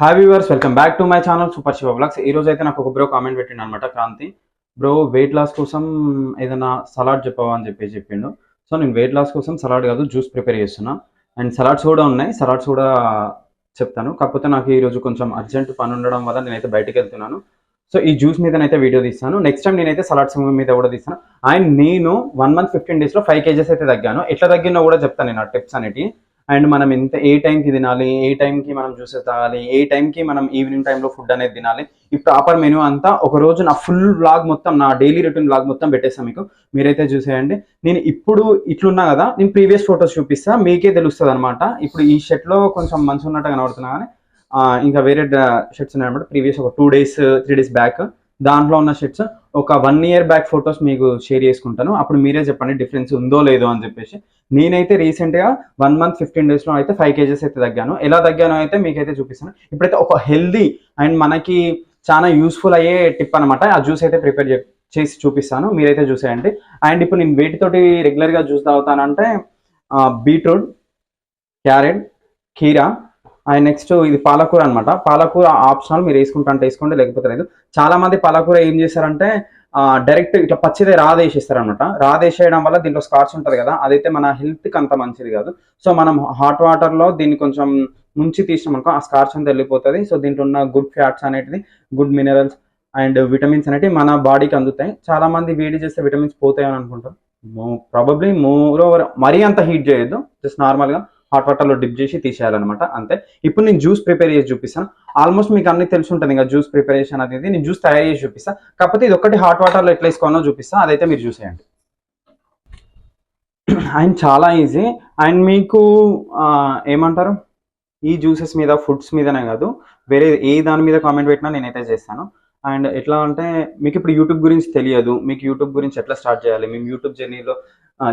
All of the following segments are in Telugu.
Hi viewers welcome back to my channel super Shiva vlogs ఈ రోజు అయితే నాకు ఒక బ్రో కామెంట్ పెట్టిండు అనమాట క్రాంతి. బ్రో వెయిట్ లాస్ కోసం ఏదైనా సలాడ్ చెప్పవా అని చెప్పి చెప్పిండు. సో నేను వెయిట్ లాస్ కోసం సలాడ్ కాదు జ్యూస్ ప్రిపేర్ చేస్తున్నా. అండ్ సలాడ్స్ కూడా ఉన్నాయి సలాడ్స్ కూడా చెప్తాను. కాకపోతే నాకు ఈరోజు కొంచెం అర్జెంట్ పని ఉండడం వల్ల నేనైతే బయటకు వెళ్తున్నాను. సో ఈ జ్యూస్ మీదనైతే వీడియో తీస్తాను. నెక్స్ట్ టైం నేనైతే సలాడ్స్ మీద కూడా తీస్తాను. అండ్ నేను వన్ మంత్ ఫిఫ్టీన్ డేస్లో ఫైవ్ కేజెస్ అయితే తగ్గాను. ఎట్లా తగ్గినా కూడా చెప్తాను నేను ఆ టిప్స్ అనేటివి. అండ్ మనం ఎంత ఏ టైంకి తినాలి ఏ టైంకి మనం జ్యూసెస్ తాగాలి ఏ టైంకి మనం ఈవినింగ్ టైంలో ఫుడ్ అనేది తినాలి ఈ ప్రాపర్ మెనూ అంతా ఒక రోజు నా ఫుల్ బ్లాగ్ మొత్తం నా డైలీ రొటీన్ బ్లాగ్ మొత్తం పెట్టేస్తాను మీకు. మీరైతే చూసేయండి. నేను ఇప్పుడు ఇట్లున్నా కదా నేను ప్రీవియస్ ఫొటోస్ చూపిస్తా మీకే తెలుస్తుంది అనమాట ఇప్పుడు ఈ షర్ట్లో కొంచెం మంచి ఉన్నట్టు కనబడుతున్నా కానీ ఇంకా వేరే షర్ట్స్ ఉన్నాయన్నమాట. ప్రీవియస్ ఒక two days three days back దాంట్లో ఉన్న షర్ట్స్ ఒక వన్ ఇయర్ బ్యాక్ ఫొటోస్ మీకు షేర్ చేసుకుంటాను. అప్పుడు మీరే చెప్పండి డిఫరెన్స్ ఉందో లేదో అని చెప్పేసి. నేనైతే రీసెంట్గా వన్ మంత్ ఫిఫ్టీన్ డేస్లో అయితే ఫైవ్ కేజెస్ అయితే తగ్గాను. ఎలా తగ్గానో అయితే మీకైతే చూపిస్తాను. ఇప్పుడైతే ఒక హెల్దీ అండ్ మనకి చాలా యూస్ఫుల్ అయ్యే టిప్ అనమాట ఆ జ్యూస్ అయితే ప్రిపేర్ చేసి చూపిస్తాను. మీరైతే చూసేయండి. అండ్ ఇప్పుడు నేను వేటితోటి రెగ్యులర్గా జ్యూస్ తాగుతానంటే బీట్రూట్ క్యారెట్ కీరా అండ్ నెక్స్ట్ ఇది పాలకూర అనమాట పాలకూర ఆప్షనల్ మీరు వేసుకుంటా అంటే వేసుకోండి లేకపోతే లేదు. చాలా మంది పాలకూర ఏం చేస్తారంటే డైరెక్ట్ ఇట్లా పచ్చిదే రాదేసేస్తారు అనమాట రాదేసేయడం వల్ల దీంట్లో స్కార్చ్ ఉంటుంది కదా. అదైతే మన హెల్త్కి అంత మంచిది కాదు. సో మనం హాట్ వాటర్లో దీన్ని కొంచెం ముంచి తీసినాం అనుకో ఆ స్కార్చ్ అంతా వెళ్ళిపోతుంది. సో దీంట్లో ఉన్న గుడ్ ఫ్యాట్స్ అనేటిది గుడ్ మినరల్స్ అండ్ విటమిన్స్ అనేటివి మన బాడీకి అందుతాయి. చాలా మంది వేడి చేస్తే విటమిన్స్ పోతాయని అని అనుకుంటారు ప్రాబబ్లీ మోర్ ఓవర్ మరీ అంత హీట్ చేయొద్దు. జస్ట్ నార్మల్గా హాట్ వాటర్లో డిప్ చేసి తీసేయాలన్నమాట అంతే. ఇప్పుడు నేను జ్యూస్ ప్రిపేర్ చేసి చూపిస్తాను. ఆల్మోస్ట్ మీకు అన్ని తెలిసి ఉంటుంది ఇంకా జ్యూస్ ప్రిపరేషన్ అనేది. నేను జ్యూస్ తయారు చేసి చూపిస్తాను కాకపోతే ఇది ఒకటి హాట్ వాటర్లో ఎట్లా వేసుకోవాలో చూపిస్తాను అదైతే మీరు చూసేయండి. అండ్ చాలా ఈజీ అండ్ మీకు ఏమంటారు? ఈ జ్యూసెస్ మీద ఫుడ్స్ మీదనే కాదు. వేరే ఏ దాని మీద కామెంట్ పెట్టినా నేనైతే చేస్తాను. అండ్ ఎట్లా అంటే మీకు ఇప్పుడు యూట్యూబ్ గురించి తెలియదు. మీకు యూట్యూబ్ గురించి ఎట్లా స్టార్ట్ చేయాలి? మేము యూట్యూబ్ జర్నీలో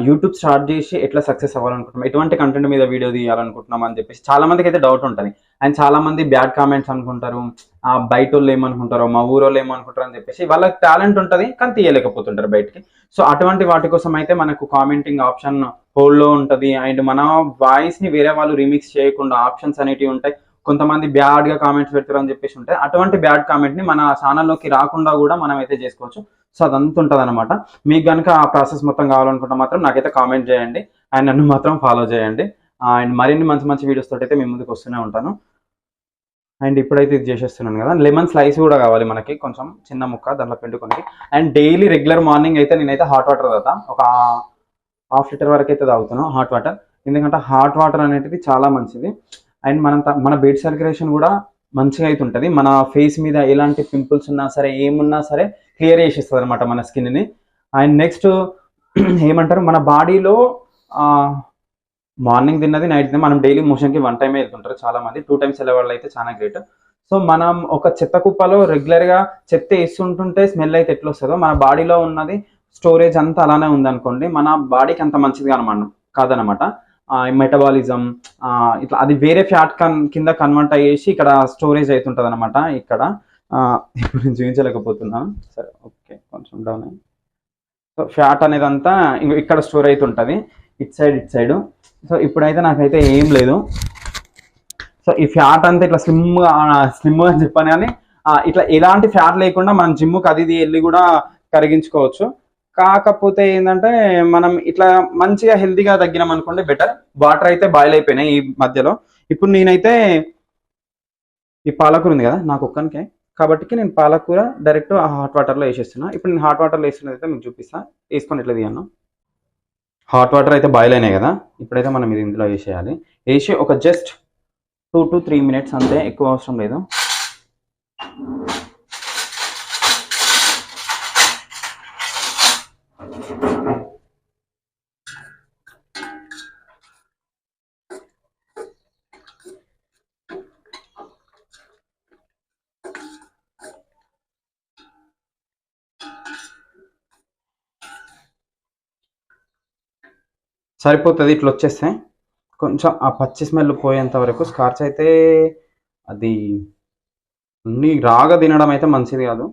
యూట్యూబ్ స్టార్ట్ చేసి ఎట్లా సక్సెస్ అవ్వాలనుకుంటున్నాం ఎటువంటి కంటెంట్ మీద వీడియో తీయాలనుకుంటున్నాం అని చెప్పేసి చాలా మందికి అయితే డౌట్ ఉంటుంది. అండ్ చాలా మంది బ్యాడ్ కామెంట్స్ అనుకుంటారు ఆ బయట వాళ్ళు ఏమనుకుంటారో మా ఊరోళ్ళు ఏమనుకుంటారు అని చెప్పేసి వాళ్ళకి టాలెంట్ ఉంటుంది కానీ తీయలేకపోతుంటారు బయటికి. సో అటువంటి వాటి కోసం అయితే మనకు కామెంటింగ్ ఆప్షన్ హోల్డ్లో ఉంటుంది. అండ్ మన వాయిస్ని వేరే వాళ్ళు రీమిక్స్ చేయకుండా ఆప్షన్స్ అనేటివి ఉంటాయి. కొంతమంది బ్యాడ్గా కామెంట్స్ పెడతారు అని చెప్పేసి ఉంటాయి అటువంటి బ్యాడ్ కామెంట్ని మన ఛానల్లోకి రాకుండా కూడా మనం అయితే చేసుకోవచ్చు. సో అదంతా ఉంటుంది అనమాట మీకు కనుక ఆ ప్రాసెస్ మొత్తం కావాలనుకుంటే మాత్రం నాకైతే కామెంట్ చేయండి. అండ్ నన్ను మాత్రం ఫాలో చేయండి. అండ్ మరిన్ని మంచి మంచి వీడియోస్ తోటి అయితే మీ ముందుకు వస్తూనే ఉంటాను. అండ్ ఇప్పుడైతే ఇది చేసేస్తున్నాను కదా. లెమన్ స్లైస్ కూడా కావాలి మనకి. కొంచెం చిన్న ముక్క దాంట్లో పిండుకొని. అండ్ డైలీ రెగ్యులర్ మార్నింగ్ అయితే నేనైతే హాట్ వాటర్ తాగుతా. ఒక హాఫ్ లీటర్ వరకు అయితే తాగుతాను హాట్ వాటర్ ఎందుకంటే హాట్ వాటర్ అనేది చాలా మంచిది. అండ్ మనం మన బెడ్ సర్క్యులేషన్ కూడా మంచిగా అయితే ఉంటుంది మన ఫేస్ మీద ఎలాంటి పింపుల్స్ ఉన్నా సరే ఏమున్నా సరే క్లియర్ చేసేస్తుంది అనమాట మన స్కిన్ని. అండ్ నెక్స్ట్ ఏమంటారు? మన బాడీలో మార్నింగ్ తిన్నది నైట్ తిన్నది మనం డైలీ మోషన్కి వన్ టైమే వెళ్తుంటారు చాలా మంది టూ టైమ్స్ వెళ్ళే వాళ్ళు అయితే చాలా గ్రేట్. సో మనం ఒక చెత్త కుప్పలో రెగ్యులర్గా చెత్త వేస్తుంటుంటే స్మెల్ అయితే ఎట్లా వస్తుందో మన బాడీలో ఉన్నది స్టోరేజ్ అంతా అలానే ఉందనుకోండి మన బాడీకి అంత మంచిది అనమాట కాదనమాట మెటబాలిజం ఇట్లా అది వేరే ఫ్యాట్ కన్ కింద కన్వర్ట్ అయ్యేసి ఇక్కడ స్టోరేజ్ అవుతుంటుంది అనమాట ఇక్కడ ఇప్పుడు నేను చూపించలేకపోతున్నాను సరే ఓకే కొంచెం డౌన్ సో ఫ్యాట్ అనేది అంతా ఇక్కడ స్టోర్ అవుతుంటుంది it side it side so ఇప్పుడైతే నాకైతే ఏం లేదు. సో ఈ ఫ్యాట్ అంతా ఇట్లా స్లిమ్గా స్లిమ్ అని చెప్పాను కానీ ఇట్లా ఎలాంటి ఫ్యాట్ లేకుండా మనం జిమ్కి అది ఇది వెళ్ళి కూడా కరిగించుకోవచ్చు. కాకపోతే ఏంటంటే మనం ఇట్లా మంచిగా హెల్తీగా తగ్గినాం అనుకోండి బెటర్ వాటర్ అయితే బాయిల్ అయిపోయినాయి ఈ మధ్యలో. ఇప్పుడు నేనైతే ఈ పాలకూర ఉంది కదా నాకు ఒక్కనికే. కాబట్టి నేను పాలకూర డైరెక్ట్ హాట్ వాటర్లో వేసేస్తున్నా. ఇప్పుడు నేను హాట్ వాటర్లో వేస్తున్నది అయితే మీకు చూపిస్తా. వేసుకొని ఇట్లా తీయను? హాట్ వాటర్ అయితే బాయిల్ అయినాయి కదా ఇప్పుడైతే మనం ఇది ఇందులో వేసేయాలి. వేసి ఒక just two to three minutes అంతే ఎక్కువ అవసరం లేదు. సరిపోతుంది ఇట్లా వచ్చేస్తే కొంచెం ఆ పచ్చి స్మెల్ పోయేంత వరకు స్కార్చ్ అయితే అది అన్ని రాగా తినడం అయితే మంచిది కాదు.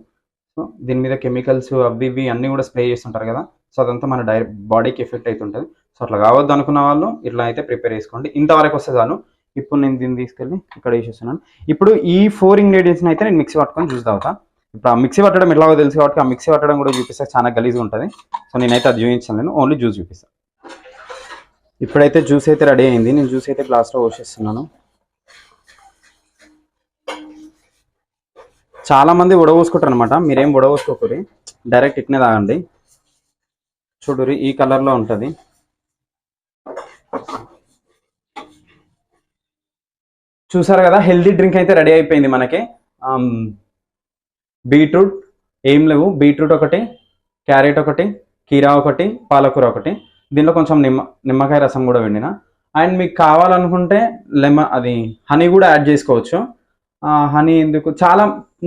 సో దీని మీద కెమికల్స్ అవి ఇవి అన్నీ కూడా స్ప్రే చేస్తుంటారు కదా. సో అదంతా మన డైరెక్ట్ బాడీకి ఎఫెక్ట్ అవుతుంటుంది సో అట్లా కావద్దు అనుకున్న వాళ్ళు ఇట్లా అయితే ప్రిపేర్ చేసుకోండి. ఇంతవరకు వస్తే చాలు. ఇప్పుడు నేను దీన్ని తీసుకెళ్ళి ఇక్కడ వేసేస్తున్నాను. ఇప్పుడు ఈ ఫోర్ ఇంగ్రీడియంట్స్ని అయితే నేను మిక్సీ పట్టుకొని చూసి తాగుతా. ఇప్పుడు ఆ మిక్సీ పట్టడం ఎలాగో తెలుసు కాబట్టి ఆ మిక్సీ పట్టడం కూడా చూపిస్తే చాలా గలీజ్గా ఉంటుంది. సో నేనైతే అది చూపించాను. నేను ఓన్లీ జ్యూస్ చూపిస్తాను ఇప్పుడైతే జ్యూస్ అయితే రెడీ అయింది. నేను జ్యూస్ అయితే గ్లాస్లో పోసేస్తున్నాను. చాలా మంది ఉడవోసుకుంటారు అనమాట మీరేం ఉడవోసుకోకూరి డైరెక్ట్ ఇట్నే తాగండి. చూడురి ఈ కలర్లో ఉంటుంది. చూసారు కదా హెల్దీ డ్రింక్ అయితే రెడీ అయిపోయింది మనకి. బీట్రూట్ ఏం లేవు. బీట్రూట్ ఒకటి క్యారెట్ ఒకటి కీరా ఒకటి పాలకూర ఒకటి. దీనిలో కొంచెం నిమ్మ నిమ్మకాయ రసం కూడా వండిన. అండ్ మీకు కావాలనుకుంటే లెమన్ అది హనీ కూడా యాడ్ చేసుకోవచ్చు. హనీ ఎందుకు చాలా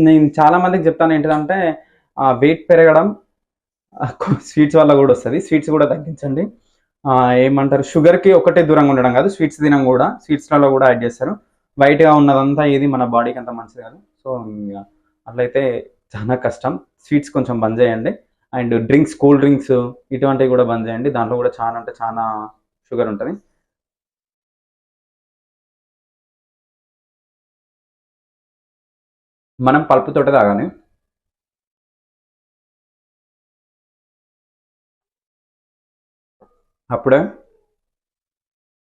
నేను చాలా మందికి చెప్తాను ఏంటంటే వెయిట్ పెరగడం స్వీట్స్ వల్ల కూడా వస్తుంది. స్వీట్స్ కూడా తగ్గించండి. ఏమంటారు షుగర్కి ఒకటే దూరంగా ఉండడం కాదు స్వీట్స్ తినం కూడా స్వీట్స్లలో కూడా యాడ్ చేస్తారు. వైట్గా ఉన్నదంతా ఏది మన బాడీకి అంత మంచిది కాదు. సో అట్లయితే చాలా కష్టం. స్వీట్స్ కొంచెం బంద్ చేయండి. అండ్ డ్రింక్స్ కూల్ డ్రింక్స్ ఇటువంటివి కూడా బంద్ చేయండి. దాంట్లో కూడా చాలా అంటే చాలా షుగర్ ఉంటుంది. మనం పల్పుతోటే తాగాలి. అప్పుడే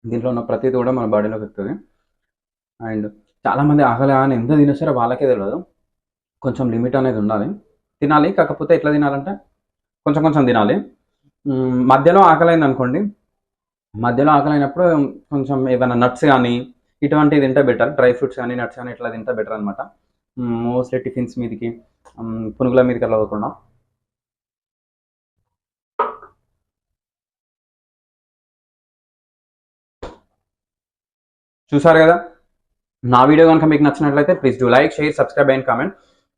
దీంట్లో ఉన్న ప్రతిదీ కూడా మన బాడీలోకి ఎక్కుతుంది. అండ్ చాలామంది ఆకలి అని ఎంత తినేస్తారో వాళ్ళకే తెలియదు కొంచెం లిమిట్ అనేది ఉండాలి. తినాలి కాకపోతే ఎట్లా తినాలంటే కొంచెం కొంచెం తినాలి. మధ్యలో ఆకలైంది అనుకోండి మధ్యలో ఆకలైనప్పుడు కొంచెం ఏమైనా నట్స్ కానీ ఇటువంటివి తింటే బెటర్ డ్రై ఫ్రూట్స్ కానీ నట్స్ కానీ ఇట్లా తింటే బెటర్ అనమాట మోస్ట్లీ టిఫిన్స్ మీదకి పునుగుల మీదకి అలా అవ్వకుండా చూసారు కదా? నా వీడియో కనుక మీకు నచ్చినట్లయితే please do like share subscribe and comment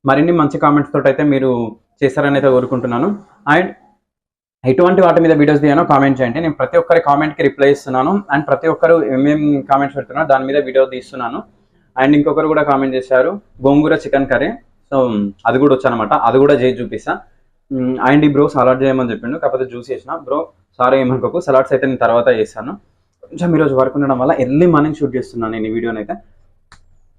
మరిన్ని మంచి కామెంట్స్ తోటి అయితే మీరు చేస్తారని అయితే కోరుకుంటున్నాను. అండ్ ఎటువంటి వాటి మీద వీడియోస్ తీయానో కామెంట్ చేయండి. నేను ప్రతి ఒక్కరి కామెంట్కి రిప్లై ఇస్తున్నాను. అండ్ ప్రతి ఒక్కరు ఏమేమి కామెంట్స్ పెడుతున్నారో దాని మీద వీడియో తీస్తున్నాను. అండ్ ఇంకొకరు కూడా కామెంట్ చేశారు. గోంగూర చికెన్ కర్రీ. సో అది కూడా వచ్చానమాట. అది కూడా చేసి చూపిస్తా. అండ్ ఈ బ్రో సలాడ్ చేయమని చెప్పిండు. కాకపోతే జ్యూస్ చేసిన. Bro sorry ఏమనుకోకు. సలాడ్స్ అయితే నేను తర్వాత చేస్తాను. కొంచెం ఈరోజు వర్క్ ఉండడం వల్ల ఎర్లీ మార్నింగ్ షూట్ చేస్తున్నాను నేను ఈ వీడియోనైతే అయితే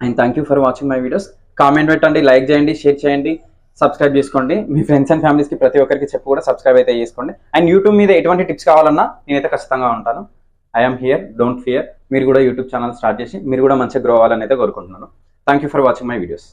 and thank you for watching my videos comment పెట్టండి లైక్ చేయండి షేర్ చేయండి సబ్స్క్రైబ్ చేసుకోండి. మీ ఫ్రెండ్స్ అండ్ ఫ్యామిలీస్కి ప్రతి ఒక్కరికి చెప్పు కూడా సబ్స్క్రైబ్ అయితే చేసుకోండి. అండ్ యూట్యూబ్ మీద ఎటువంటి టిప్స్ కావాలన్నా నేనైతే ఖచ్చితంగా ఉంటాను. ఐఎమ్ హియర్ డోంట్ ఫియర్ మీరు కూడా యూట్యూబ్ ఛానల్ స్టార్ట్ చేసి మీరు కూడా మంచిగా గ్రో అవ్వాలని అయితే కోరుకుంటున్నాను. Thank you for watching my videos